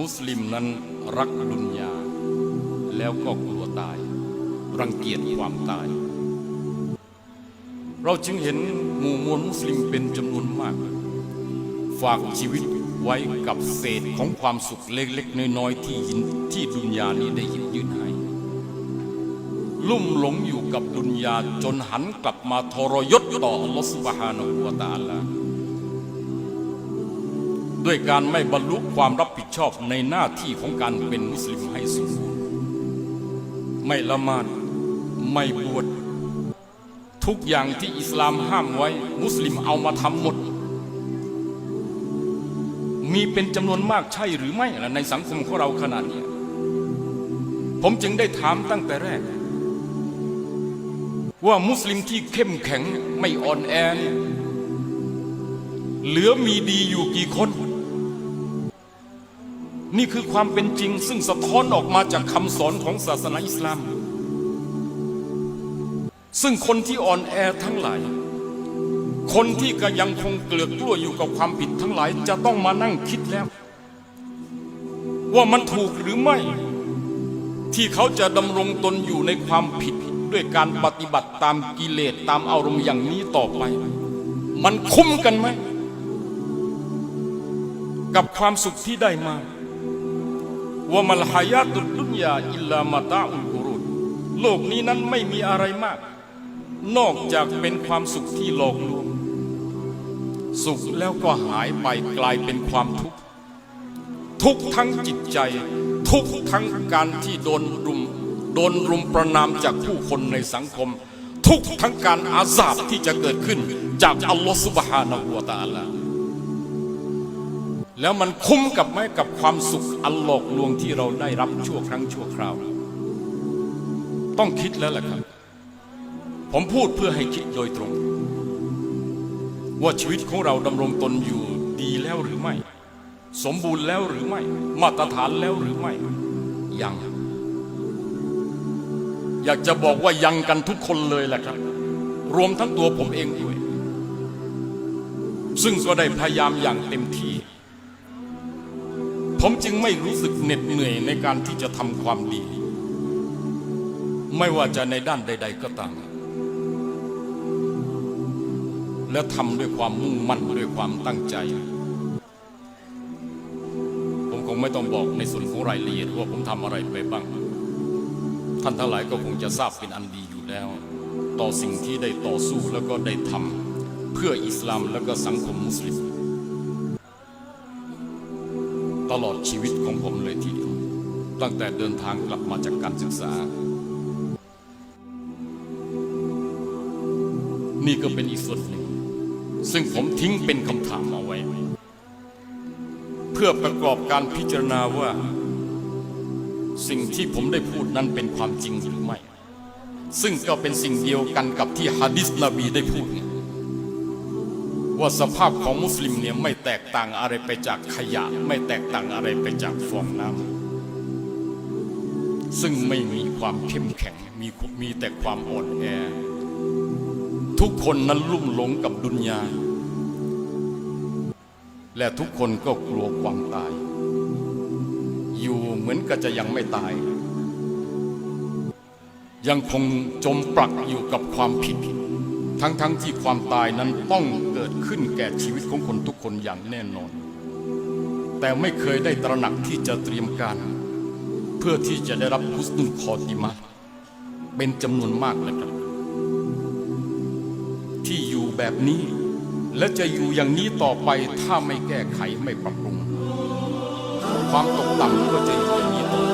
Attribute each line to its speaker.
Speaker 1: มุสลิมนั้นรักดุนยา แล้วก็กลัวตาย รังเกียจความตาย เราจึงเห็นหมู่มวลมุสลิมเป็นจำนวนมาก ฝากชีวิตไว้กับเศษของความสุขเล็กๆน้อยๆที่ยินที่ดุนยานี้ได้ยิบยื่นให้ลุ่มหลงอยู่กับดุนยาจนหันกลับมาทรยศต่ออัลลอฮฺสุบฮานะฮูวตาลา ด้วยการไม่บรรลุความรับผิดชอบในหน้าที่ของการเป็นมุสลิมให้สมบูรณ์ไม่ละหมาดไม่บวชทุกอย่างที่อิสลามห้ามไว้ มุสลิมเอามาทำหมด มีเป็นจำนวนมากใช่หรือไม่ล่ะในสังคมของเราขนาดนี้ผมจึงได้ถามตั้งแต่แรก ว่ามุสลิมที่เข้มแข็งไม่อ่อนแอเนี่ยเหลือมีดีอยู่กี่คน นี่คือความเป็นจริงซึ่งสะท้อนออกมาจากคำสอนของศาสนาอิสลาม ซึ่งคนที่อ่อนแอทั้งหลาย คนที่ก็ยังคงเกลือกกลัวอยู่กับความผิดทั้งหลายจะต้องมานั่งคิดแล้ว ว่ามันถูกหรือไม่ ที่เขาจะดำรงตนอยู่ในความผิดด้วยการปฏิบัติตามกิเลสตามอารมณ์อย่างนี้ต่อไป มันคุ้มกันไหมกับความสุขที่ได้มา ว่ามัลฮายาตุดุนยาอิลลามาตาอุลกุรุดโลกนี้นั้นไม่มีอะไรมาก นอกจากเป็นความสุขที่หลอกลวง สุขแล้วก็หายไปกลายเป็นความทุกข์ ทุกทั้งจิตใจ ทุกทั้งการที่โดนรุม โดนรุมประนามจากผู้คนในสังคม ทุกทั้งการอาสาบที่จะเกิดขึ้นจากอัลลอฮฺสุบฮานะฮูวะตาลา แล้วมันคุ้มกับไหมกับความสุขอันหลอกลวงที่เราได้รับชั่วครั้งชั่วคราว ต้องคิดแล้วแหละครับ ผมพูดเพื่อให้คิดโดยตรง ว่าชีวิตของเราดำรงตนอยู่ดีแล้วหรือไม่ สมบูรณ์แล้วหรือไม่ มาตรฐานแล้วหรือไม่ ยัง อยากจะบอกว่ายังกันทุกคนเลยแหละครับ รวมทั้งตัวผมเองด้วย ซึ่งก็ได้พยายามอย่างเต็มที่ ผมจึงไม่รู้สึกเหน็ดเหนื่อยในการที่จะทำความดี ไม่ว่าจะในด้านใด ๆ ก็ตาม และทำด้วยความมุ่งมั่นด้วยความตั้งใจ ผมคงไม่ต้องบอกในส่วนของรายละเอียดว่าผมทำอะไรไปบ้าง ท่านทั้งหลายก็คงจะทราบเป็นอันดีอยู่แล้ว ต่อสิ่งที่ได้ต่อสู้แล้วก็ได้ทำเพื่ออิสลามแล้วก็สังคมมุสลิม ตลอดชีวิตของผมเลยทีเดียว ตั้งแต่เดินทางกลับมาจากการศึกษา นี่ก็เป็นอีกส่วนหนึ่ง ซึ่งผมทิ้งเป็นคำถามเอาไว้ เพื่อประกอบการพิจารณาว่า สิ่งที่ผมได้พูดนั้นเป็นความจริงหรือไม่ ซึ่งก็เป็นสิ่งเดียวกันกับที่ฮะดิษนบีได้พูดไง ว่าสภาพของมุสลิมเนี่ยไม่แตกต่างอะไรไปจากขยะ ไม่แตกต่างอะไรไปจากฟองน้ำซึ่งไม่มีความเข้มแข็งมีมีแต่ความอ่อนแอ ทุกคนนั้นลุ่มหลงกับดุนยา และทุกคนก็กลัวความตาย อยู่เหมือนก็จะยังไม่ตาย ยังคงจมปลักอยู่กับความผิด ทั้งๆทที่ความตายนั้นต้องเกิดขึ้นแก่ชีวิตของคนทุกคนอย่างแน่นอน แต่ไม่เคยได้ตระหนักที่จะเตรียมการ เพื่อที่จะได้รับฮุสนุลคอติมะเป็นจำนวนมากเลยครับ ที่อยู่แบบนี้ และจะอยู่อย่างนี้ต่อไปถ้าไม่แก้ไขไม่ปรับปรุง ความตกต่ำก็จะอยู่อย่างนี้ต่อ